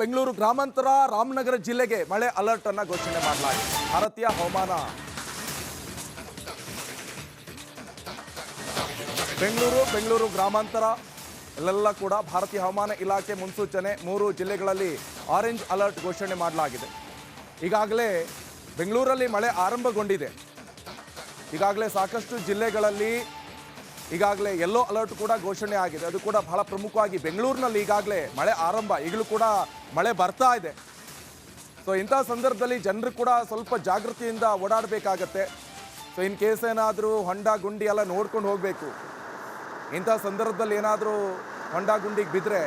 ಬೆಂಗಳೂರು ಗ್ರಾಮಾಂತರ ರಾಮನಗರ ಜಿಲ್ಲೆಗೆ ಮಳೆ ಅಲರ್ಟ್ ಅನ್ನ ಘೋಷಣೆ ಮಾಡಲಾಗಿದೆ. ಭಾರತೀಯ ಹವಾಮಾನ. ಬೆಂಗಳೂರು ಬೆಂಗಳೂರು ಗ್ರಾಮಾಂತರ ಎಲ್ಲೆಲ್ಲ ಕೂಡ ಭಾರತೀಯ ಹವಾಮಾನ ಇಲಾಖೆ ಮುನ್ಸೂಚನೆ ಮೂರು ಜಿಲ್ಲೆಗಳಲ್ಲಿ ಆರೆಂಜ್ ಅಲರ್ಟ್ ಘೋಷಣೆ ಮಾಡಲಾಗಿದೆ. ಈಗಾಗಲೇ ಬೆಂಗಳೂರಲ್ಲಿ ಮಳೆ ಆರಂಭಗೊಂಡಿದೆ. ಈಗಾಗಲೇ ಸಾಕಷ್ಟು ಜಿಲ್ಲೆಗಳಲ್ಲಿ ಈಗಾಗಲೇ ಯೆಲ್ಲೋ ಅಲರ್ಟ್ ಕೂಡ ಘೋಷಣೆ ಆಗಿದೆ. ಅದು ಕೂಡ ಬಹಳ ಪ್ರಮುಖವಾಗಿ ಬೆಂಗಳೂರಿನಲ್ಲಿ ಈಗಾಗಲೇ ಮಳೆ ಆರಂಭ. ಈಗಲೂ ಕೂಡ ಮಳೆ ಬರ್ತಾ ಇದೆ. ಸೊ ಇಂಥ ಸಂದರ್ಭದಲ್ಲಿ ಜನರು ಕೂಡ ಸ್ವಲ್ಪ ಜಾಗೃತಿಯಿಂದ ಓಡಾಡಬೇಕಾಗತ್ತೆ. ಸೊ ಇನ್ ಕೇಸ್ ಏನಾದರೂ ಹೊಂಡ ಗುಂಡಿ ಎಲ್ಲ ನೋಡ್ಕೊಂಡು ಹೋಗಬೇಕು. ಇಂಥ ಸಂದರ್ಭದಲ್ಲಿ ಏನಾದರೂ ಹೊಂಡ ಗುಂಡಿಗೆ ಬಿದ್ದರೆ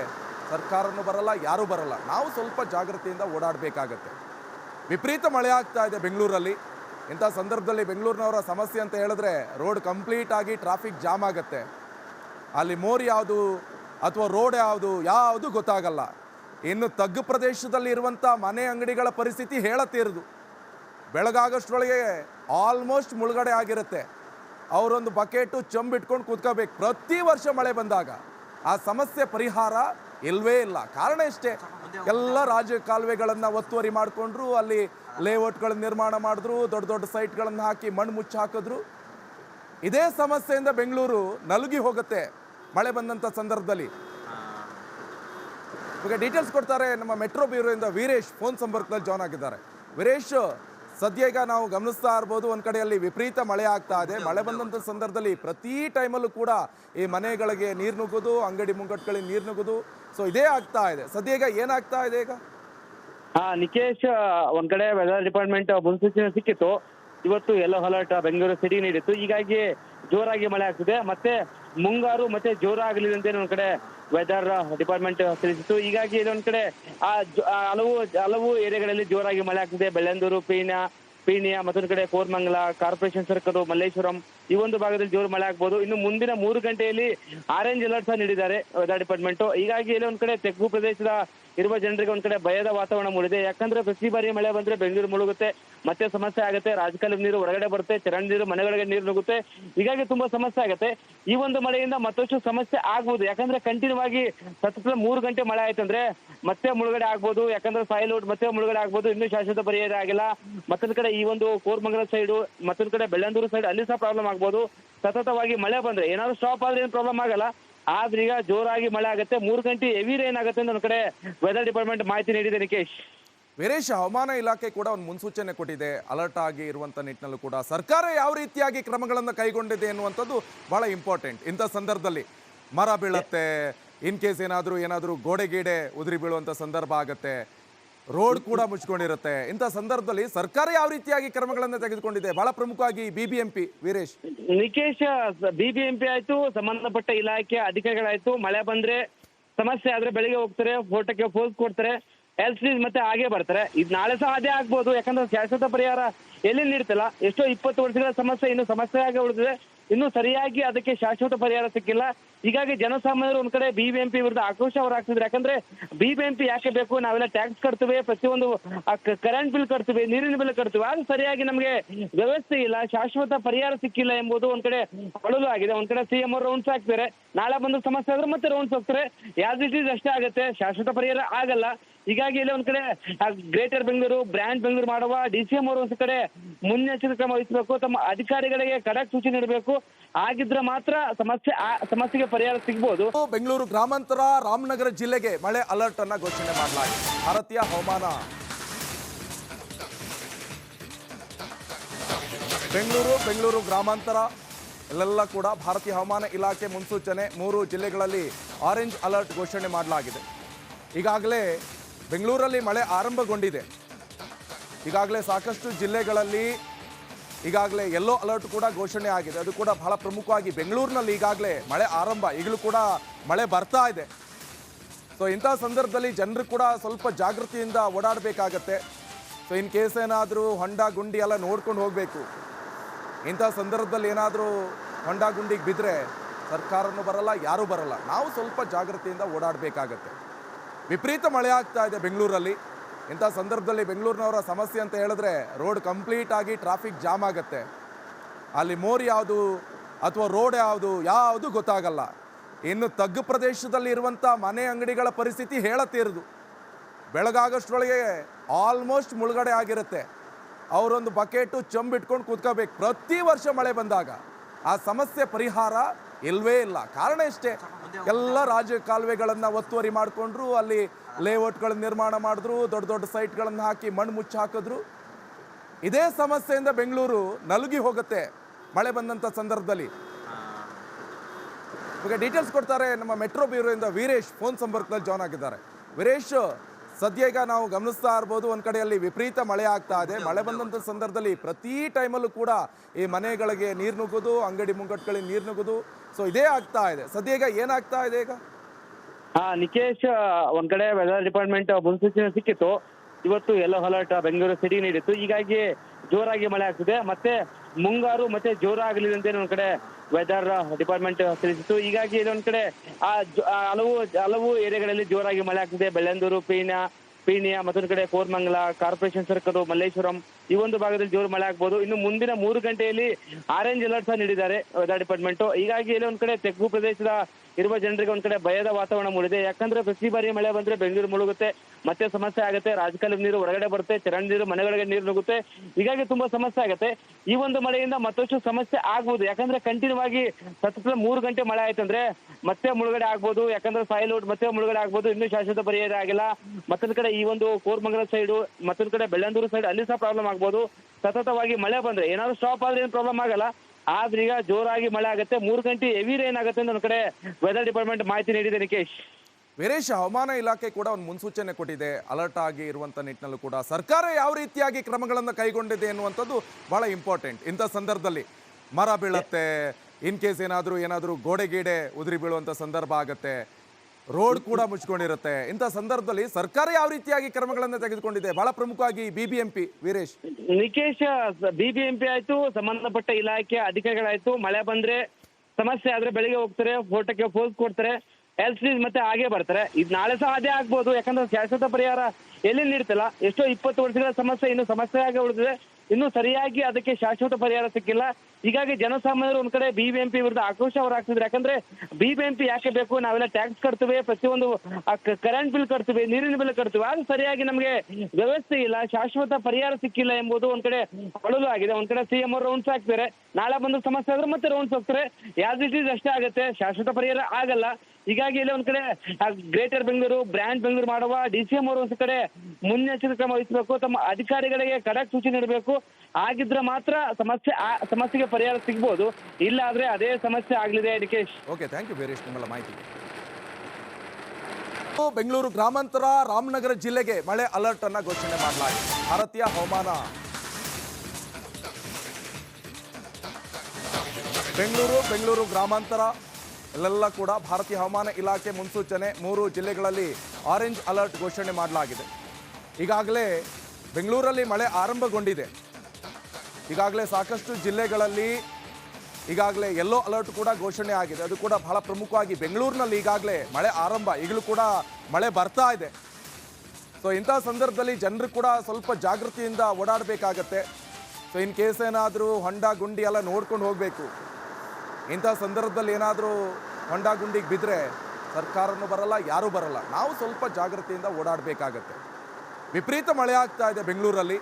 ಸರ್ಕಾರನೂ ಬರಲ್ಲ, ಯಾರೂ ಬರಲ್ಲ. ನಾವು ಸ್ವಲ್ಪ ಜಾಗೃತಿಯಿಂದ ಓಡಾಡಬೇಕಾಗತ್ತೆ. ವಿಪರೀತ ಮಳೆ ಆಗ್ತಾ ಇದೆ ಬೆಂಗಳೂರಲ್ಲಿ. ಇಂಥ ಸಂದರ್ಭದಲ್ಲಿ ಬೆಂಗಳೂರಿನವರ ಸಮಸ್ಯೆ ಅಂತ ಹೇಳಿದ್ರೆ ರೋಡ್ ಕಂಪ್ಲೀಟ್ ಆಗಿ ಟ್ರಾಫಿಕ್ ಜಾಮ್ ಆಗುತ್ತೆ. ಅಲ್ಲಿ ಮೋರ್ ಯಾವುದು ಅಥವಾ ರೋಡ್ ಯಾವುದು ಯಾವುದು ಗೊತ್ತಾಗಲ್ಲ. ಇನ್ನು ತಗ್ಗು ಪ್ರದೇಶದಲ್ಲಿ ಇರುವಂಥ ಮನೆ ಅಂಗಡಿಗಳ ಪರಿಸ್ಥಿತಿ ಹೇಳತ್ತಿರೋದು ಬೆಳಗಾಗೋಷ್ಟರೊಳಗೆ ಆಲ್ಮೋಸ್ಟ್ ಮುಳುಗಡೆ ಆಗಿರುತ್ತೆ. ಅವರೊಂದು ಬಕೆಟು ಚಂಬಿಟ್ಕೊಂಡು ಕೂತ್ಕೋಬೇಕು. ಪ್ರತಿ ವರ್ಷ ಮಳೆ ಬಂದಾಗ ಆ ಸಮಸ್ಯೆ ಪರಿಹಾರ ಇಲ್ವೇ ಇಲ್ಲ. ಕಾರಣ ಇಷ್ಟೇ. ಎಲ್ಲ ರಾಜ ಕಾಲುವೆಗಳನ್ನು ಒತ್ತುವರಿ ಮಾಡಿಕೊಂಡ್ರು, ಅಲ್ಲಿ ಲೇಔಟ್ಗಳನ್ನ ನಿರ್ಮಾಣ ಮಾಡಿದ್ರು, ದೊಡ್ಡ ದೊಡ್ಡ ಸೈಟ್ಗಳನ್ನು ಹಾಕಿ ಮಣ್ಣು ಮುಚ್ಚಿ ಹಾಕಿದ್ರು. ಇದೇ ಸಮಸ್ಯೆಯಿಂದ ಬೆಂಗಳೂರು ನಲುಗಿ ಹೋಗುತ್ತೆ ಮಳೆ ಬಂದಂಥ ಸಂದರ್ಭದಲ್ಲಿ. ಈಗ ಡೀಟೇಲ್ಸ್ ಕೊಡ್ತಾರೆ, ನಮ್ಮ ಮೆಟ್ರೋ ಬ್ಯೂರೋಯಿಂದ ವೀರೇಶ್ ಫೋನ್ ಸಂಪರ್ಕದಲ್ಲಿ ಜಾಯ್ನ್ ಆಗಿದ್ದಾರೆ. ವೀರೇಶ್, ಸದ್ಯ ಈಗ ನಾವು ಗಮನಿಸ್ತಾ ಇರ್ಬೋದು, ಒಂದ್ ಕಡೆಯಲ್ಲಿ ವಿಪರೀತ ಮಳೆ ಆಗ್ತಾ ಇದೆ. ಮಳೆ ಬಂದಂಥ ಸಂದರ್ಭದಲ್ಲಿ ಪ್ರತಿ ಟೈಮಲ್ಲೂ ಕೂಡ ಈ ಮನೆಗಳಿಗೆ ನೀರು ನುಗ್ಗೋದು, ಅಂಗಡಿ ಮುಂಗಟ್ಟುಗಳಿಗೆ ನೀರು ನುಗ್ಗೋದು ಸೊ ಇದೇ ಆಗ್ತಾ ಇದೆ. ಸದ್ಯ ಈಗ ಏನಾಗ್ತಾ ಇದೆ ಈಗ? ಹಾ, ನಿಕೇಶ್ ಒಂದ್ ಕಡೆ ವೆದರ್ ಡಿಪಾರ್ಟ್ಮೆಂಟ್ ಮುನ್ಸೂಚನೆ ಸಿಕ್ಕಿತ್ತು. ಇವತ್ತು ಯೆಲ್ಲೋ ಅಲರ್ಟ್ ಬೆಂಗಳೂರು ಸಿಟಿ ನೀಡಿತ್ತು. ಹೀಗಾಗಿ ಜೋರಾಗಿ ಮಳೆ ಆಗ್ತಿದೆ. ಮತ್ತೆ ಮುಂಗಾರು ಮತ್ತೆ ಜೋರಾಗಲಿದೆ ಅಂತ ಒಂದ್ ಕಡೆ ವೆದರ್ ಡಿಪಾರ್ಟ್ಮೆಂಟ್ ತಿಳಿಸಿತ್ತು. ಹೀಗಾಗಿ ಇದೊಂದ್ ಕಡೆ ಆ, ಹಲವು ಹಲವು ಏರಿಯಾಗಳಲ್ಲಿ ಜೋರಾಗಿ ಮಳೆ ಆಗ್ತಿದೆ. ಬೆಳ್ಳಂದೂರು, ಪೀಣ್ಯ ಪೀಣ್ಯ, ಮತ್ತೊಂದು ಕಡೆ ಕೋರ್ಮಂಗಲ, ಕಾರ್ಪೊರೇಷನ್ ಸರ್ಕಲ್, ಮಲ್ಲೇಶ್ವರಂ, ಈ ಒಂದು ಭಾಗದಲ್ಲಿ ಜೋರು ಮಳೆ ಆಗ್ಬೋದು. ಇನ್ನು ಮುಂದಿನ ಮೂರು ಗಂಟೆಯಲ್ಲಿ ಆರೆಂಜ್ ಅಲರ್ಟ್ ಸಹ ನೀಡಿದ್ದಾರೆ ವೆದರ್ ಡಿಪಾರ್ಟ್ಮೆಂಟ್ ಹೀಗಾಗಿ ಇಲ್ಲಿ ಒಂದ್ ಕಡೆ ತೆಗ್ಗು ಪ್ರದೇಶದ ಇರುವ ಜನರಿಗೆ ಒಂದ್ ಕಡೆ ಭಯದ ವಾತಾವರಣ ಮೂಡಿದೆ. ಯಾಕಂದ್ರೆ ಪ್ರತಿ ಬಾರಿ ಮಳೆ ಬಂದ್ರೆ ಬೆಂಗಳೂರು ಮುಳುಗುತ್ತೆ, ಮತ್ತೆ ಸಮಸ್ಯೆ ಆಗುತ್ತೆ ರಾಜಕಾಲ ನೀರು ಹೊರಗಡೆ ಬರುತ್ತೆ, ಚರಂಡಿ ನೀರು ಮನೆಗಳಿಗೆ ನೀರು ನುಗ್ಗುತ್ತೆ. ಹೀಗಾಗಿ ತುಂಬಾ ಸಮಸ್ಯೆ ಆಗುತ್ತೆ. ಈ ಒಂದು ಮಳೆಯಿಂದ ಮತ್ತಷ್ಟು ಸಮಸ್ಯೆ ಆಗ್ಬೋದು. ಯಾಕಂದ್ರೆ ಕಂಟಿನ್ಯೂ ಆಗಿ ಸತತ ಮೂರು ಗಂಟೆ ಮಳೆ ಆಯ್ತಂದ್ರೆ ಮತ್ತೆ ಮುಳುಗಡೆ ಆಗ್ಬೋದು. ಯಾಕಂದ್ರೆ ಸಾಯಿಲ್ ಔಟ್ ಮತ್ತೆ ಮುಳುಗಡೆ ಆಗ್ಬೋದು. ಇನ್ನೂ ಶಾಶ್ವತ ಪರಿಹಾರ ಆಗಿಲ್ಲ. ಮತ್ತೊಂದ್ ಕಡೆ ಈ ಒಂದು ಕೋರ್ಮಂಗಲ ಸೈಡು ಮತ್ತೊಂದ್ ಕಡೆ ಬೆಳ್ಳಂದೂರು ಸೈಡ್ ಅಲ್ಲಿ ಸಹ ಪ್ರಾಬ್ಲಮ್ ಆಗ್ಬೋದು. ಸತತವಾಗಿ ಮಳೆ ಬಂದ್ರೆ ಏನಾದ್ರು ಸ್ಟಾಪ್ ಆದ್ರೆ ಏನು ಪ್ರಾಬ್ಲಮ್ ಆಗಲ್ಲ. ಆದ್ರೆ ಈಗ ಜೋರಾಗಿ ಮಳೆ ಆಗುತ್ತೆ. ಮೂರು ಗಂಟೆ ಹೆವಿ ರೈನ್ ಆಗುತ್ತೆ ಅಂತ ಕಡೆ ವೆದರ್ ಡಿಪಾರ್ಟ್ಮೆಂಟ್ ಮಾಹಿತಿ ನೀಡಿದೆ ನಿಕೇಶ್. ವೀರೇಶ್, ಹವಾಮಾನ ಇಲಾಖೆ ಕೂಡ ಒಂದು ಮುನ್ಸೂಚನೆ ಕೊಟ್ಟಿದೆ. ಅಲರ್ಟ್ ಆಗಿ ಇರುವಂತ ನಿಟ್ಟಿನಲ್ಲೂ ಕೂಡ ಸರ್ಕಾರ ಯಾವ ರೀತಿಯಾಗಿ ಕ್ರಮಗಳನ್ನು ಕೈಗೊಂಡಿದೆ ಎನ್ನುವಂಥದ್ದು ಬಹಳ ಇಂಪಾರ್ಟೆಂಟ್ ಇಂಥ ಸಂದರ್ಭದಲ್ಲಿ ಮರ ಬೀಳತ್ತೆ. ಇನ್ ಕೇಸ್ ಏನಾದರೂ ಏನಾದರೂ ಗೋಡೆ ಗೀಡೆ ಉದುರಿ ಬೀಳುವಂಥ ಸಂದರ್ಭ ಆಗತ್ತೆ. ರೋಡ್ ಕೂಡ ಮುಚ್ಕೊಂಡಿರುತ್ತೆ. ಇಂತಹ ಸಂದರ್ಭದಲ್ಲಿ ಸರ್ಕಾರ ಯಾವ ರೀತಿಯಾಗಿ ಕ್ರಮಗಳನ್ನು ತೆಗೆದುಕೊಂಡಿದೆ? ಬಹಳ ಪ್ರಮುಖವಾಗಿ B B M P Veeresh. Nikesh BBMP ಆಯ್ತು, ಸಂಬಂಧಪಟ್ಟ ಇಲಾಖೆ ಅಧಿಕಾರಿಗಳಾಯ್ತು, ಮಳೆ ಬಂದ್ರೆ ಸಮಸ್ಯೆ ಆದ್ರೆ ಬೆಳಿಗ್ಗೆ ಹೋಗ್ತಾರೆ, ಫೋಟೋಕ್ಕೆ ಪೋಸ್ ಕೊಡ್ತಾರೆ ಹೆಲ್ತ್ ಮತ್ತೆ ಹಾಗೆ ಬರ್ತಾರೆ. ಇದು ನಾಳೆ ಸಹ ಅದೇ ಆಗ್ಬೋದು, ಯಾಕಂದ್ರೆ ಶಾಶ್ವತ ಪರಿಹಾರ ಎಲ್ಲಿ ನೀಡ್ತಿಲ್ಲ ಎಷ್ಟೋ ಇಪ್ಪತ್ತು ವರ್ಷಗಳ ಸಮಸ್ಯೆ ಇನ್ನು ಸಮಸ್ಯೆ ಆಗಿ ಉಳಿದಿದೆ. ಇನ್ನು ಸರಿಯಾಗಿ ಅದಕ್ಕೆ ಶಾಶ್ವತ ಪರಿಹಾರ ಸಿಕ್ಕಿಲ್ಲ. ಹೀಗಾಗಿ ಜನಸಾಮಾನ್ಯರು ಒಂದ್ ಕಡೆ ಬಿಬಿಎಂಪಿ ವಿರುದ್ಧ ಆಕ್ರೋಶ ಹೊರಾಗ್ತಿದ್ರು ಯಾಕಂದ್ರೆ ಬಿಬಿಎಂಪಿ ಯಾಕೆ ಬೇಕು? ನಾವೆಲ್ಲ ಟ್ಯಾಕ್ಸ್ ಕಟ್ತೇವೆ, ಪ್ರತಿಯೊಂದು ಕರೆಂಟ್ ಬಿಲ್ ಕಟ್ತೀವಿ, ನೀರಿನ ಬಿಲ್ ಕಟ್ತೇವೆ. ಅದು ಸರಿಯಾಗಿ ನಮಗೆ ವ್ಯವಸ್ಥೆ ಇಲ್ಲ, ಶಾಶ್ವತ ಪರಿಹಾರ ಸಿಕ್ಕಿಲ್ಲ ಎಂಬುದು ಒಂದ್ ಕಡೆ ಅಳಲು ಆಗಿದೆ. ಒಂದ್ ಕಡೆ ಸಿಎಂ ಅವರು ರೌಂಡ್ಸ್ ಹಾಕ್ತಾರೆ. ನಾಳೆ ಬಂದು ಸಮಸ್ಯೆ ಆದ್ರೆ ಮತ್ತೆ ರೌಂಡ್ಸ್ ಹೋಗ್ತಾರೆ. ಯಾವ್ದು ರೀತಿ ಅಷ್ಟೇ ಆಗುತ್ತೆ. ಶಾಶ್ವತ ಪರಿಹಾರ ಆಗಲ್ಲ. ಹೀಗಾಗಿ ಇಲ್ಲಿ ಒಂದ್ ಕಡೆ ಗ್ರೇಟರ್ ಬೆಂಗಳೂರು ಬ್ರ್ಯಾಂಡ್ ಬೆಂಗಳೂರು ಮಾಡುವ ಡಿ ಸಿ ಎಂ ಅವರು ಒಂದ್ ಕಡೆ ಮುನ್ನೆಚ್ಚರಿಕೆ ಕ್ರಮ ವಹಿಸಬೇಕು, ತಮ್ಮ ಅಧಿಕಾರಿಗಳಿಗೆ ಖಡಕ್ ಸೂಚನೆ ನೀಡಬೇಕು. ಆಗಿದ್ರೆ ಮಾತ್ರ ಸಮಸ್ಯೆ ಸಮಸ್ಯೆಗೆ ಪರಿಹಾರ ಸಿಗ್ಬೋದು. ಬೆಂಗಳೂರು ಗ್ರಾಮಾಂತರ ರಾಮನಗರ ಜಿಲ್ಲೆಗೆ ಮಳೆ ಅಲರ್ಟ್ ಅನ್ನ ಘೋಷಣೆ ಮಾಡಲಾಗಿದೆ. ಭಾರತೀಯ ಹವಾಮಾನ. ಬೆಂಗಳೂರು ಬೆಂಗಳೂರು ಗ್ರಾಮಾಂತರ. ಇಲ್ಲೆಲ್ಲ ಕೂಡ ಭಾರತೀಯ ಹವಾಮಾನ ಇಲಾಖೆ ಮುನ್ಸೂಚನೆ. ಮೂರು ಜಿಲ್ಲೆಗಳಲ್ಲಿ ಆರೆಂಜ್ ಅಲರ್ಟ್ ಘೋಷಣೆ ಮಾಡಲಾಗಿದೆ. ಈಗಾಗಲೇ ಬೆಂಗಳೂರಲ್ಲಿ ಮಳೆ ಆರಂಭಗೊಂಡಿದೆ. ಈಗಾಗಲೇ ಸಾಕಷ್ಟು ಜಿಲ್ಲೆಗಳಲ್ಲಿ ಈಗಾಗಲೇ ಯೆಲ್ಲೋ ಅಲರ್ಟ್ ಕೂಡ ಘೋಷಣೆ ಆಗಿದೆ. ಅದು ಕೂಡ ಬಹಳ ಪ್ರಮುಖವಾಗಿ ಬೆಂಗಳೂರಿನಲ್ಲಿ ಈಗಾಗಲೇ ಮಳೆ ಆರಂಭ, ಈಗಲೂ ಕೂಡ ಮಳೆ ಬರ್ತಾ ಇದೆ. ಸೊ ಇಂಥ ಸಂದರ್ಭದಲ್ಲಿ ಜನರು ಕೂಡ ಸ್ವಲ್ಪ ಜಾಗೃತಿಯಿಂದ ಓಡಾಡಬೇಕಾಗತ್ತೆ. ಸೊ ಇನ್ ಕೇಸ್ ಏನಾದರೂ ಹೊಂಡ ಗುಂಡಿ ಎಲ್ಲ ನೋಡ್ಕೊಂಡು ಹೋಗಬೇಕು. ಇಂಥ ಸಂದರ್ಭದಲ್ಲಿ ಏನಾದರೂ ಹೊಂಡ ಗುಂಡಿಗೆ ಬಿದ್ದರೆ ಸರ್ಕಾರನೂ ಬರಲ್ಲ, ಯಾರೂ ಬರಲ್ಲ. ನಾವು ಸ್ವಲ್ಪ ಜಾಗೃತಿಯಿಂದ ಓಡಾಡಬೇಕಾಗತ್ತೆ. ವಿಪರೀತ ಮಳೆ ಆಗ್ತಾ ಇದೆ ಬೆಂಗಳೂರಲ್ಲಿ. ಇಂಥ ಸಂದರ್ಭದಲ್ಲಿ ಬೆಂಗಳೂರಿನವರ ಸಮಸ್ಯೆ ಅಂತ ಹೇಳಿದ್ರೆ ರೋಡ್ ಕಂಪ್ಲೀಟ್ ಆಗಿ ಟ್ರಾಫಿಕ್ ಜಾಮ್ ಆಗುತ್ತೆ. ಅಲ್ಲಿ ಮೋರ್ ಯಾವುದು ಅಥವಾ ರೋಡ್ ಯಾವುದು ಯಾವುದು ಗೊತ್ತಾಗಲ್ಲ. ಇನ್ನು ತಗ್ಗು ಪ್ರದೇಶದಲ್ಲಿ ಇರುವಂಥ ಮನೆ ಅಂಗಡಿಗಳ ಪರಿಸ್ಥಿತಿ ಹೇಳತ್ತಿರೋದು ಬೆಳಗಾಗೋಷ್ಟರೊಳಗೆ ಆಲ್ಮೋಸ್ಟ್ ಮುಳುಗಡೆ ಆಗಿರುತ್ತೆ. ಅವರೊಂದು ಬಕೆಟು ಚಂಬಿಟ್ಕೊಂಡು ಕೂತ್ಕೋಬೇಕು. ಪ್ರತಿ ವರ್ಷ ಮಳೆ ಬಂದಾಗ ಆ ಸಮಸ್ಯೆ ಪರಿಹಾರ ಇಲ್ವೇ ಇಲ್ಲ. ಕಾರಣ ಇಷ್ಟೇ. ಎಲ್ಲ ರಾಜ ಕಾಲುವೆಗಳನ್ನು ಒತ್ತುವರಿ ಮಾಡಿಕೊಂಡ್ರು, ಅಲ್ಲಿ ಲೇಔಟ್ಗಳನ್ನು ನಿರ್ಮಾಣ ಮಾಡಿದ್ರು, ದೊಡ್ಡ ದೊಡ್ಡ ಸೈಟ್ಗಳನ್ನು ಹಾಕಿ ಮಣ್ಣು ಮುಚ್ಚಿ ಹಾಕಿದ್ರು. ಇದೇ ಸಮಸ್ಯೆಯಿಂದ ಬೆಂಗಳೂರು ನಲುಗಿ ಹೋಗುತ್ತೆ ಮಳೆ ಬಂದಂಥ ಸಂದರ್ಭದಲ್ಲಿ. ಈಗ ಡೀಟೇಲ್ಸ್ ಕೊಡ್ತಾರೆ, ನಮ್ಮ ಮೆಟ್ರೋ ಬ್ಯೂರೋಯಿಂದ ವೀರೇಶ್ ಫೋನ್ ಸಂಪರ್ಕದಲ್ಲಿ ಜಾಯ್ನ್ ಆಗಿದ್ದಾರೆ. ವೀರೇಶ್ ಸದ್ಯ ಈಗ ನಾವು ಗಮನಿಸ್ತಾ ಇರ್ಬೋದು ಒಂದ್ ಕಡೆಯಲ್ಲಿ ವಿಪರೀತ ಮಳೆ ಆಗ್ತಾ ಇದೆ. ಮಳೆ ಬಂದಂಥ ಸಂದರ್ಭದಲ್ಲಿ ಪ್ರತಿ ಟೈಮಲ್ಲೂ ಕೂಡ ಈ ಮನೆಗಳಿಗೆ ನೀರು ನುಗ್ಗುದು ಅಂಗಡಿ ಮುಂಗಟ್ಟುಗಳಿಗೆ ನೀರು ನುಗ್ಗುದು. ಸೊ ಇದೇ ಆಗ್ತಾ ಇದೆ. ಸದ್ಯ ಈಗ ಏನಾಗ್ತಾ ಇದೆ ಈಗ? ಹಾ ನಿಕೇಶ್ ಒಂದ್ ಕಡೆ ವೆದರ್ ಡಿಪಾರ್ಟ್ಮೆಂಟ್ ಮುನ್ಸೂಚನೆ ಸಿಕ್ಕಿತ್ತು. ಇವತ್ತು ಯೆಲ್ಲೋ ಅಲರ್ಟ್ ಬೆಂಗಳೂರು ಸಿಟಿ ನೀಡಿತ್ತು. ಹೀಗಾಗಿ ಜೋರಾಗಿ ಮಳೆ ಆಗ್ತಿದೆ. ಮತ್ತೆ ಮುಂಗಾರು ಮತ್ತೆ ಜೋರಾಗಲಿದೆ ಅಂತ ಒಂದ್ ಕಡೆ ವೆದರ್ ಡಿಪಾರ್ಟ್ಮೆಂಟ್ ತಿಳಿಸಿತ್ತು. ಹೀಗಾಗಿ ಇದೊಂದ್ ಕಡೆ ಆ ಹಲವು ಹಲವು ಏರಿಯಾಗಳಲ್ಲಿ ಜೋರಾಗಿ ಮಳೆ ಆಗ್ತಿದೆ. ಬೆಳ್ಳಂದೂರು, ಪೀಣ್ಯ ಪೀಣ್ಯ, ಮತ್ತೊಂದು ಕಡೆ ಕೋರ್ಮಂಗಲ, ಕಾರ್ಪೊರೇಷನ್ ಸರ್ಕಲ್, ಮಲ್ಲೇಶ್ವರಂ, ಈ ಒಂದು ಭಾಗದಲ್ಲಿ ಜೋರು ಮಳೆ ಆಗ್ಬೋದು. ಇನ್ನು ಮುಂದಿನ ಮೂರು ಗಂಟೆಯಲ್ಲಿ ಆರೆಂಜ್ ಅಲರ್ಟ್ ಸಹ ನೀಡಿದ್ದಾರೆ ವೆದರ್ ಡಿಪಾರ್ಟ್ಮೆಂಟ್ ಹೀಗಾಗಿ ಇಲ್ಲಿ ಒಂದ್ ಕಡೆ ತೆಗ್ಗು ಪ್ರದೇಶದ ಇರುವ ಜನರಿಗೆ ಒಂದ್ ಕಡೆ ಭಯದ ವಾತಾವರಣ ಮೂಡಿದೆ. ಯಾಕಂದ್ರೆ ಪ್ರತಿ ಬಾರಿ ಮಳೆ ಬಂದ್ರೆ ಬೆಂಗಳೂರು ಮುಳುಗುತ್ತೆ, ಮತ್ತೆ ಸಮಸ್ಯೆ ಆಗುತ್ತೆ ರಾಜಕಾಲದ ನೀರು ಹೊರಗಡೆ ಬರುತ್ತೆ, ಚರಂಡಿ ನೀರು ಮನೆಗಳಿಗೆ ನೀರು ನುಗ್ಗುತ್ತೆ. ಹೀಗಾಗಿ ತುಂಬಾ ಸಮಸ್ಯೆ ಆಗುತ್ತೆ. ಈ ಒಂದು ಮಳೆಯಿಂದ ಮತ್ತಷ್ಟು ಸಮಸ್ಯೆ ಆಗ್ಬೋದು. ಯಾಕಂದ್ರೆ ಕಂಟಿನ್ಯೂ ಆಗಿ ಸತತ ಮೂರು ಗಂಟೆ ಮಳೆ ಆಯ್ತಂದ್ರೆ ಮತ್ತೆ ಮುಳುಗಡೆ ಆಗ್ಬೋದು. ಯಾಕಂದ್ರೆ ಸಾಯಿಲ್ ಔಟ್ ಮತ್ತೆ ಮುಳುಗಡೆ ಆಗ್ಬೋದು. ಇನ್ನೂ ಶಾಶ್ವತ ಪರಿಹಾರ ಆಗಿಲ್ಲ. ಮತ್ತೊಂದ್ ಕಡೆ ಈ ಒಂದು ಕೋರ್ಮಂಗಲ ಸೈಡು ಮತ್ತೊಂದ್ ಕಡೆ ಬೆಳ್ಳಂದೂರು ಸೈಡ್ ಅಲ್ಲಿ ಸಹ ಪ್ರಾಬ್ಲಮ್ ಆಗ್ಬೋದು. ಸತತವಾಗಿ ಮಳೆ ಬಂದ್ರೆ ಏನಾದ್ರು ಸ್ಟಾಪ್ ಆದ್ರೆ ಏನು ಪ್ರಾಬ್ಲಮ್ ಆಗಲ್ಲ. ಆದ್ರೆ ಈಗ ಜೋರಾಗಿ ಮಳೆ ಆಗುತ್ತೆ. ಮೂರು ಗಂಟೆ ಹೆವಿ ರೈನ್ ಆಗುತ್ತೆ ಅಂತ ಕಡೆ ವೆದರ್ ಡಿಪಾರ್ಟ್ಮೆಂಟ್ ಮಾಹಿತಿ ನೀಡಿದೆ ನಿಕೇಶ್. ವೀರೇಶ್, ಹವಾಮಾನ ಇಲಾಖೆ ಕೂಡ ಒಂದು ಮುನ್ಸೂಚನೆ ಕೊಟ್ಟಿದೆ. ಅಲರ್ಟ್ ಆಗಿ ಇರುವಂತ ನಿಟ್ಟಿನಲ್ಲೂ ಕೂಡ ಸರ್ಕಾರ ಯಾವ ರೀತಿಯಾಗಿ ಕ್ರಮಗಳನ್ನು ಕೈಗೊಂಡಿದೆ ಎನ್ನುವಂಥದ್ದು ಬಹಳ ಇಂಪಾರ್ಟೆಂಟ್ ಇಂಥ ಸಂದರ್ಭದಲ್ಲಿ ಮರ ಬೀಳತ್ತೆ. ಇನ್ ಕೇಸ್ ಏನಾದರೂ ಏನಾದರೂ ಗೋಡೆ ಗೀಡೆ ಉದುರಿ ಬೀಳುವಂಥ ಸಂದರ್ಭ ಆಗತ್ತೆ. ರೋಡ್ ಕೂಡ ಮುಚ್ಕೊಂಡಿರುತ್ತೆ. ಇಂಥ ಸಂದರ್ಭದಲ್ಲಿ ಸರ್ಕಾರ ಯಾವ ರೀತಿಯಾಗಿ ಕ್ರಮಗಳನ್ನು ತೆಗೆದುಕೊಂಡಿದೆ? ಬಹಳ ಪ್ರಮುಖವಾಗಿ B B M P Veeresh. Nikesh BBMP ಆಯ್ತು, ಸಂಬಂಧಪಟ್ಟ ಇಲಾಖೆ ಅಧಿಕಾರಿಗಳಾಯ್ತು, ಮಳೆ ಬಂದ್ರೆ ಸಮಸ್ಯೆ ಆದ್ರೆ ಬೆಳಿಗ್ಗೆ ಹೋಗ್ತಾರೆ, ಫೋಟೋಕ್ಕೆ ಪೋಸ್ ಕೊಡ್ತಾರೆ ಎಲ್ ಸಿ ಮತ್ತೆ ಹಾಗೆ ಬರ್ತಾರೆ. ಇದು ನಾಳೆ ಸಹ ಅದೇ ಆಗ್ಬೋದು, ಯಾಕಂದ್ರೆ ಶಾಶ್ವತ ಪರಿಹಾರ ಎಲ್ಲಿ ನೀಡ್ತಿಲ್ಲ ಎಷ್ಟೋ ಇಪ್ಪತ್ತು ವರ್ಷಗಳ ಸಮಸ್ಯೆ, ಇನ್ನು ಸಮಸ್ಯೆ ಆಗಿ ಉಳಿದಿದೆ. ಇನ್ನು ಸರಿಯಾಗಿ ಅದಕ್ಕೆ ಶಾಶ್ವತ ಪರಿಹಾರ ಸಿಕ್ಕಿಲ್ಲ. ಹೀಗಾಗಿ ಜನಸಾಮಾನ್ಯರು ಒಂದ್ ಕಡೆ ಬಿಬಿಎಂಪಿ ವಿರುದ್ಧ ಆಕ್ರೋಶ ಹೊರಹಾಕ್ತಿದ್ರು ಯಾಕಂದ್ರೆ ಬಿಬಿಎಂಪಿ ಯಾಕೆ ಬೇಕು? ನಾವೆಲ್ಲ ಟ್ಯಾಕ್ಸ್ ಕಟ್ತೀವಿ, ಪ್ರತಿಯೊಂದು ಕರೆಂಟ್ ಬಿಲ್ ಕಟ್ತೀವಿ, ನೀರಿನ ಬಿಲ್ ಕಟ್ತೇವೆ. ಆದ್ರೆ ಸರಿಯಾಗಿ ನಮಗೆ ವ್ಯವಸ್ಥೆ ಇಲ್ಲ, ಶಾಶ್ವತ ಪರಿಹಾರ ಸಿಕ್ಕಿಲ್ಲ ಎಂಬುದು ಒಂದ್ ಕಡೆ ಅಳಲು ಆಗಿದೆ. ಒಂದ್ ಕಡೆ ಸಿಎಂ ಅವರು ರೌಂಡ್ಸ್ ಹಾಕ್ತಾರೆ. ನಾಳೆ ಬಂದು ಸಮಸ್ಯೆ ಆದ್ರೆ ಮತ್ತೆ ರೌಂಡ್ಸ್ ಹೋಗ್ತಾರೆ. ಯಾವ್ದು ರೀತಿ ಅಷ್ಟೇ ಆಗುತ್ತೆ. ಶಾಶ್ವತ ಪರಿಹಾರ ಆಗಲ್ಲ. ಹೀಗಾಗಿ ಇಲ್ಲಿ ಒಂದ್ ಕಡೆ ಗ್ರೇಟರ್ ಬೆಂಗಳೂರು ಬ್ರ್ಯಾಂಡ್ ಬೆಂಗಳೂರು ಮಾಡುವ ಡಿ ಸಿ ಎಂ ಅವರು ಒಂದ್ ಕಡೆ ಮುನ್ನೆಚ್ಚರಿಕೆ ಕ್ರಮ ವಹಿಸಬೇಕು, ತಮ್ಮ ಅಧಿಕಾರಿಗಳಿಗೆ ಖಡಕ್ ಸೂಚನೆ ನೀಡಬೇಕು. ಆಗಿದ್ರೆ ಮಾತ್ರ ಸಮಸ್ಯೆ, ಆ ಸಮಸ್ಯೆಗೆ ಪರಿಹಾರ ಸಿಗ್ಬೋದು. ಇಲ್ಲ ಆದ್ರೆ ಅದೇ ಸಮಸ್ಯೆ ಆಗಲಿದೆ Nikesh okay thank you Veeresh ನಿಮ್ಮೆಲ್ಲ ಮಾಹಿತಿ. ಬೆಂಗಳೂರು ಗ್ರಾಮಾಂತರ ರಾಮನಗರ ಜಿಲ್ಲೆಗೆ ಮಳೆ ಅಲರ್ಟ್ ಅನ್ನ ಘೋಷಣೆ ಮಾಡಲಾಗಿದೆ. ಭಾರತೀಯ ಹವಾಮಾನ. ಬೆಂಗಳೂರು ಬೆಂಗಳೂರು ಗ್ರಾಮಾಂತರ ಇಲ್ಲೆಲ್ಲ ಕೂಡ ಭಾರತೀಯ ಹವಾಮಾನ ಇಲಾಖೆ ಮುನ್ಸೂಚನೆ ಮೂರು ಜಿಲ್ಲೆಗಳಲ್ಲಿ ಆರೆಂಜ್ ಅಲರ್ಟ್ ಘೋಷಣೆ ಮಾಡಲಾಗಿದೆ. ಈಗಾಗಲೇ ಬೆಂಗಳೂರಲ್ಲಿ ಮಳೆ ಆರಂಭಗೊಂಡಿದೆ. ಈಗಾಗಲೇ ಸಾಕಷ್ಟು ಜಿಲ್ಲೆಗಳಲ್ಲಿ ಈಗಾಗಲೇ ಯೆಲ್ಲೋ ಅಲರ್ಟ್ ಕೂಡ ಘೋಷಣೆ ಆಗಿದೆ. ಅದು ಕೂಡ ಬಹಳ ಪ್ರಮುಖವಾಗಿ ಬೆಂಗಳೂರಿನಲ್ಲಿ ಈಗಾಗಲೇ ಮಳೆ ಆರಂಭ. ಈಗಲೂ ಕೂಡ ಮಳೆ ಬರ್ತಾ ಇದೆ. ಸೊ ಇಂಥ ಸಂದರ್ಭದಲ್ಲಿ ಜನರು ಕೂಡ ಸ್ವಲ್ಪ ಜಾಗೃತಿಯಿಂದ ಓಡಾಡಬೇಕಾಗತ್ತೆ. ಸೊ ಇನ್ ಕೇಸ್ ಏನಾದರೂ ಹೊಂಡ ಗುಂಡಿ ಎಲ್ಲ ನೋಡ್ಕೊಂಡು ಹೋಗಬೇಕು. ಇಂಥ ಸಂದರ್ಭದಲ್ಲಿ ಏನಾದರೂ ಹೊಂಡ ಗುಂಡಿಗೆ ಬಿದ್ದರೆ ಸರ್ಕಾರನೂ ಬರಲ್ಲ, ಯಾರೂ ಬರಲ್ಲ. ನಾವು ಸ್ವಲ್ಪ ಜಾಗೃತಿಯಿಂದ ಓಡಾಡಬೇಕಾಗತ್ತೆ. ವಿಪರೀತ ಮಳೆ ಆಗ್ತಾ ಇದೆ ಬೆಂಗಳೂರಲ್ಲಿ.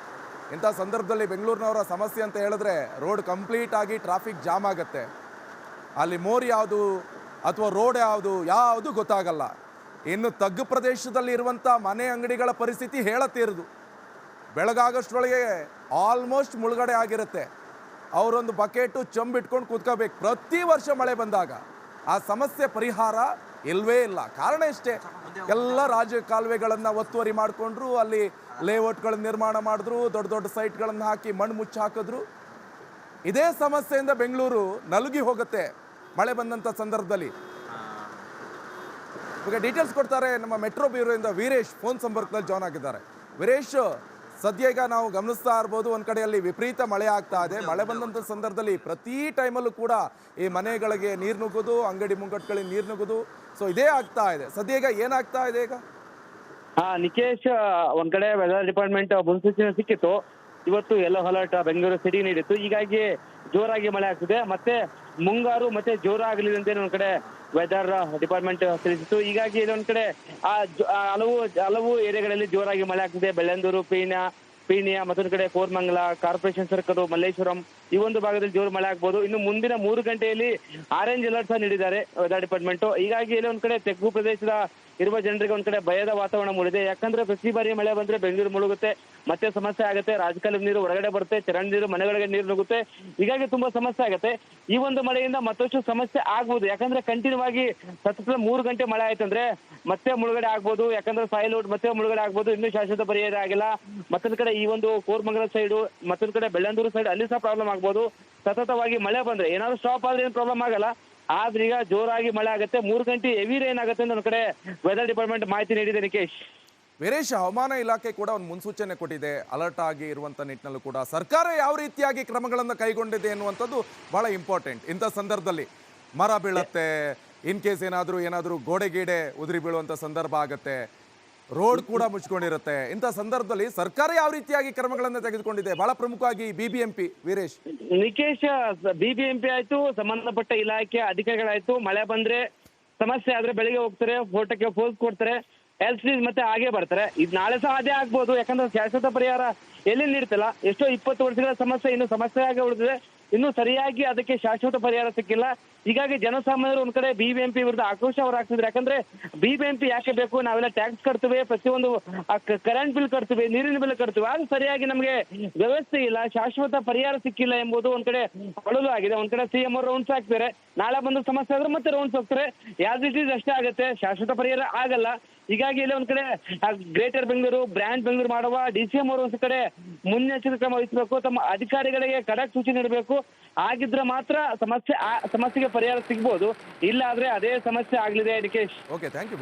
ಇಂಥ ಸಂದರ್ಭದಲ್ಲಿ ಬೆಂಗಳೂರಿನವರ ಸಮಸ್ಯೆ ಅಂತ ಹೇಳಿದ್ರೆ ರೋಡ್ ಕಂಪ್ಲೀಟ್ ಆಗಿ ಟ್ರಾಫಿಕ್ ಜಾಮ್ ಆಗುತ್ತೆ. ಅಲ್ಲಿ ಮೋರ್ ಯಾವುದು ಅಥವಾ ರೋಡ್ ಯಾವುದು ಯಾವುದು ಗೊತ್ತಾಗಲ್ಲ. ಇನ್ನು ತಗ್ಗು ಪ್ರದೇಶದಲ್ಲಿ ಇರುವಂಥ ಮನೆ ಅಂಗಡಿಗಳ ಪರಿಸ್ಥಿತಿ ಹೇಳತ್ತಿರೋದು ಬೆಳಗಾಗಷ್ಟರೊಳಗೆ ಆಲ್ಮೋಸ್ಟ್ ಮುಳುಗಡೆ ಆಗಿರುತ್ತೆ. ಅವರೊಂದು ಬಕೆಟು ಚಂಬಿಟ್ಕೊಂಡು ಕೂತ್ಕೋಬೇಕು. ಪ್ರತಿ ವರ್ಷ ಮಳೆ ಬಂದಾಗ ಆ ಸಮಸ್ಯೆ ಪರಿಹಾರ ಇಲ್ವೇ ಇಲ್ಲ. ಕಾರಣ ಇಷ್ಟೇ. ಎಲ್ಲ ರಾಜ್ಯ ಕಾಲುವೆಗಳನ್ನು ಒತ್ತುವರಿ ಮಾಡಿಕೊಂಡ್ರು, ಅಲ್ಲಿ ಲೇಔಟ್ಗಳನ್ನ ನಿರ್ಮಾಣ ಮಾಡಿದ್ರು, ದೊಡ್ಡ ದೊಡ್ಡ ಸೈಟ್ಗಳನ್ನು ಹಾಕಿ ಮಣ್ಣು ಮುಚ್ಚಿ ಹಾಕಿದ್ರು ಇದೇ ಸಮಸ್ಯೆಯಿಂದ ಬೆಂಗಳೂರು ನಲುಗಿ ಹೋಗುತ್ತೆ ಮಳೆ ಬಂದಂಥ ಸಂದರ್ಭದಲ್ಲಿ. ಈಗ ಡೀಟೇಲ್ಸ್ ಕೊಡ್ತಾರೆ ನಮ್ಮ ಮೆಟ್ರೋ ಬ್ಯೂರೋಯಿಂದ ವೀರೇಶ್, ಫೋನ್ ಸಂಪರ್ಕದಲ್ಲಿ ಜಾಯ್ನ್ ಆಗಿದ್ದಾರೆ. ವೀರೇಶ್ ಸದ್ಯ ಈಗ ನಾವು ಗಮನಿಸ್ತಾ ಇರ್ಬೋದು, ಒಂದ್ ಕಡೆಯಲ್ಲಿ ವಿಪರೀತ ಮಳೆ ಆಗ್ತಾ ಇದೆ. ಮಳೆ ಬಂದಂಥ ಸಂದರ್ಭದಲ್ಲಿ ಪ್ರತಿ ಟೈಮಲ್ಲೂ ಕೂಡ ಈ ಮನೆಗಳಿಗೆ ನೀರು ನುಗ್ಗುದು, ಅಂಗಡಿ ಮುಂಗಟ್ಟುಗಳಿಗೆ ನೀರು ನುಗ್ಗುದು. ಸೊ ಇದೇ ಆಗ್ತಾ ಇದೆ. ಸದ್ಯ ಈಗ ಏನಾಗ್ತಾ ಇದೆ ಈಗ? ಹಾ, ನಿಕೇಶ್ ಒಂದ್ ಕಡೆ ವೆದರ್ ಡಿಪಾರ್ಟ್ಮೆಂಟ್ ಮುನ್ಸೂಚನೆ ಸಿಕ್ಕಿತ್ತು. ಇವತ್ತು ಯೆಲ್ಲೋ ಅಲರ್ಟ್ ಬೆಂಗಳೂರು ಸಿಟಿ ನೀಡಿತ್ತು. ಹೀಗಾಗಿ ಜೋರಾಗಿ ಮಳೆ ಆಗ್ತಿದೆ. ಮತ್ತೆ ಮುಂಗಾರು ಮತ್ತೆ ಜೋರಾಗಲಿದೆ ಅಂತ ಒಂದ್ ಕಡೆ ವೆದರ್ ಡಿಪಾರ್ಟ್ಮೆಂಟ್ ತಿಳಿಸಿತ್ತು. ಹೀಗಾಗಿ ಇದೊಂದ್ ಕಡೆ, ಆ ಆ, ಹಲವು ಹಲವು ಏರಿಯಾಗಳಲ್ಲಿ ಜೋರಾಗಿ ಮಳೆ ಆಗ್ತಿದೆ. ಬೆಳ್ಳಂದೂರು, ಪೀಣ್ಯ ಪೀಣ್ಯ ಮತ್ತೊಂದು ಕಡೆ ಕೋರ್ಮಂಗಲ, ಕಾರ್ಪೊರೇಷನ್ ಸರ್ಕಲ್, ಮಲ್ಲೇಶ್ವರಂ ಈ ಒಂದು ಭಾಗದಲ್ಲಿ ಜೋರು ಮಳೆ ಆಗ್ಬೋದು. ಇನ್ನು ಮುಂದಿನ ಮೂರು ಗಂಟೆಯಲ್ಲಿ ಆರೆಂಜ್ ಅಲರ್ಟ್ ಸಹ ನೀಡಿದ್ದಾರೆ ವೆದರ್ ಡಿಪಾರ್ಟ್ಮೆಂಟ್ ಹೀಗಾಗಿ ಇಲ್ಲಿ ಒಂದ್ ಕಡೆ ತೆಗ್ಗು ಪ್ರದೇಶದ ಇರುವ ಜನರಿಗೆ ಒಂದ್ ಕಡೆ ಭಯದ ವಾತಾವರಣ ಮೂಡಿದೆ. ಯಾಕಂದ್ರೆ ಪ್ರತಿ ಬಾರಿ ಮಳೆ ಬಂದ್ರೆ ಬೆಂಗಳೂರು ಮುಳುಗುತ್ತೆ, ಮತ್ತೆ ಸಮಸ್ಯೆ ಆಗುತ್ತೆ. ರಾಜಕಾಲ ನೀರು ಹೊರಗಡೆ ಬರುತ್ತೆ, ಚರಂಡಿ ನೀರು ಮನೆಗಳಿಗೆ ನೀರು ನುಗ್ಗುತ್ತೆ. ಹೀಗಾಗಿ ತುಂಬಾ ಸಮಸ್ಯೆ ಆಗುತ್ತೆ. ಈ ಒಂದು ಮಳೆಯಿಂದ ಮತ್ತಷ್ಟು ಸಮಸ್ಯೆ ಆಗ್ಬೋದು. ಯಾಕಂದ್ರೆ ಕಂಟಿನ್ಯೂ ಆಗಿ ಸತತ ಮೂರು ಗಂಟೆ ಮಳೆ ಆಯ್ತಂದ್ರೆ ಮತ್ತೆ ಮುಳುಗಡೆ ಆಗ್ಬೋದು. ಯಾಕಂದ್ರೆ ಸಾಯಿಲ್ ಔಟ್ ಮತ್ತೆ ಮುಳುಗಡೆ ಆಗ್ಬೋದು. ಇನ್ನೂ ಶಾಶ್ವತ ಪರಿಹಾರ ಆಗಿಲ್ಲ. ಮತ್ತೊಂದ್ ಕಡೆ ಈ ಒಂದು ಕೋರ್ಮಂಗಲ ಸೈಡ್ ಮತ್ತೊಂದ್ ಕಡೆ ಬೆಳ್ಳಂದೂರು ಸೈಡ್ ಅಲ್ಲಿ ಸಹ ಪ್ರಾಬ್ಲಮ್ ಆಗ್ಬೋದು. ಸತತವಾಗಿ ಮಳೆ ಬಂದ್ರೆ ಏನಾದ್ರು ಸ್ಟಾಪ್ ಆದ್ರೆ ಏನು ಪ್ರಾಬ್ಲಮ್ ಆಗಲ್ಲ. ಆದ್ರೆ ಈಗ ಜೋರಾಗಿ ಮಳೆ ಆಗುತ್ತೆ. ಮೂರು ಗಂಟೆ ಹೆವಿ ರೈನ್ ಆಗುತ್ತೆ ಅಂತ ಒಂದ್ ಕಡೆ ವೆದರ್ ಡಿಪಾರ್ಟ್ಮೆಂಟ್ ಮಾಹಿತಿ ನೀಡಿದೆ ನಿಕೇಶ್. ವೀರೇಶ್, ಹವಾಮಾನ ಇಲಾಖೆ ಕೂಡ ಒಂದು ಮುನ್ಸೂಚನೆ ಕೊಟ್ಟಿದೆ. ಅಲರ್ಟ್ ಆಗಿ ಇರುವಂತ ನಿಟ್ಟಿನಲ್ಲೂ ಕೂಡ ಸರ್ಕಾರ ಯಾವ ರೀತಿಯಾಗಿ ಕ್ರಮಗಳನ್ನು ಕೈಗೊಂಡಿದೆ ಎನ್ನುವಂಥದ್ದು ಬಹಳ ಇಂಪಾರ್ಟೆಂಟ್ ಇಂಥ ಸಂದರ್ಭದಲ್ಲಿ ಮರ ಬೀಳತ್ತೆ. ಇನ್ ಕೇಸ್ ಏನಾದರೂ ಏನಾದರೂ ಗೋಡೆ ಗೀಡೆ ಉದುರಿ ಬೀಳುವಂಥ ಸಂದರ್ಭ ಆಗತ್ತೆ. ರೋಡ್ ಕೂಡ ಮುಚ್ಕೊಂಡಿರುತ್ತೆ. ಇಂಥ ಸಂದರ್ಭದಲ್ಲಿ ಸರ್ಕಾರ ಯಾವ ರೀತಿಯಾಗಿ ಕ್ರಮಗಳನ್ನು ತೆಗೆದುಕೊಂಡಿದೆ? ಬಹಳ ಪ್ರಮುಖವಾಗಿ B B M P Veeresh. Nikesh, BBMP ಆಯ್ತು, ಸಂಬಂಧಪಟ್ಟ ಇಲಾಖೆ ಅಧಿಕಾರಿಗಳಾಯ್ತು, ಮಳೆ ಬಂದ್ರೆ ಸಮಸ್ಯೆ ಆದ್ರೆ ಬೆಳಿಗ್ಗೆ ಹೋಗ್ತಾರೆ, ಫೋಟೋಕ್ಕೆ ಪೋಸ್ ಕೊಡ್ತಾರೆ ಎಲ್ ಸಿ ಮತ್ತೆ ಹಾಗೆ ಬರ್ತಾರೆ. ಇದು ನಾಳೆ ಸಹ ಅದೇ ಆಗ್ಬೋದು, ಯಾಕಂದ್ರೆ ಶಾಶ್ವತ ಪರಿಹಾರ ಎಲ್ಲಿ ನೀಡ್ತಿಲ್ಲ ಎಷ್ಟೋ ಇಪ್ಪತ್ತು ವರ್ಷಗಳ ಸಮಸ್ಯೆ, ಇನ್ನು ಸಮಸ್ಯೆ ಆಗಿ ಉಳಿದಿದೆ. ಇನ್ನು ಸರಿಯಾಗಿ ಅದಕ್ಕೆ ಶಾಶ್ವತ ಪರಿಹಾರ ಸಿಕ್ಕಿಲ್ಲ. ಹೀಗಾಗಿ ಜನಸಾಮಾನ್ಯರು ಒಂದ್ ಕಡೆ ಬಿಬಿಎಂಪಿ ವಿರುದ್ಧ ಆಕ್ರೋಶ ಆಗ್ತಿದ್ರು ಯಾಕಂದ್ರೆ ಬಿಬಿಎಂಪಿ ಯಾಕೆ ಬೇಕು? ನಾವೆಲ್ಲ ಟ್ಯಾಕ್ಸ್ ಕಟ್ತೀವಿ, ಪ್ರತಿಯೊಂದು ಕರೆಂಟ್ ಬಿಲ್ ಕಟ್ತೀವಿ, ನೀರಿನ ಬಿಲ್ ಕಟ್ತೀವಿ. ಅದು ಸರಿಯಾಗಿ ನಮಗೆ ವ್ಯವಸ್ಥೆ ಇಲ್ಲ, ಶಾಶ್ವತ ಪರಿಹಾರ ಸಿಕ್ಕಿಲ್ಲ ಎಂಬುದು ಒಂದ್ ಕಡೆ ಅಳಲು ಆಗಿದೆ. ಒಂದ್ ಕಡೆ ಸಿಎಂ ಅವರು ರೌಂಡ್ಸ್ ಹಾಕ್ತಾರೆ. ನಾಳೆ ಬಂದು ಸಮಸ್ಯೆ ಆದ್ರೆ ಮತ್ತೆ ರೌಂಡ್ಸ್ ಹೋಗ್ತಾರೆ. ಯಾವ್ದು ಇಟ್ ಅಷ್ಟೇ ಆಗುತ್ತೆ. ಶಾಶ್ವತ ಪರಿಹಾರ ಆಗಲ್ಲ. ಹೀಗಾಗಿ ಇಲ್ಲಿ ಒಂದ್ ಕಡೆ ಗ್ರೇಟರ್ ಬೆಂಗಳೂರು ಬ್ರ್ಯಾಂಡ್ ಬೆಂಗಳೂರು ಮಾಡುವ ಡಿ ಸಿ ಎಂ ಅವರು ಒಂದ್ ಕಡೆ ಮುನ್ನೆಚ್ಚರಿಕೆ ಕ್ರಮ ವಹಿಸಬೇಕು. ತಮ್ಮ ಅಧಿಕಾರಿಗಳಿಗೆ ಕಡಕ್ ಸೂಚನೆ ನೀಡಬೇಕು. ಆಗಿದ್ರೆ ಮಾತ್ರ ಸಮಸ್ಯೆ ಸಮಸ್ಯೆಗೆ ಪರಿಹಾರ ಸಿಗ್ಬೋದು. ಇಲ್ಲ ಅದೇ ಸಮಸ್ಯೆ ಆಗ್ಲಿದೆ. Nikesh okay thank you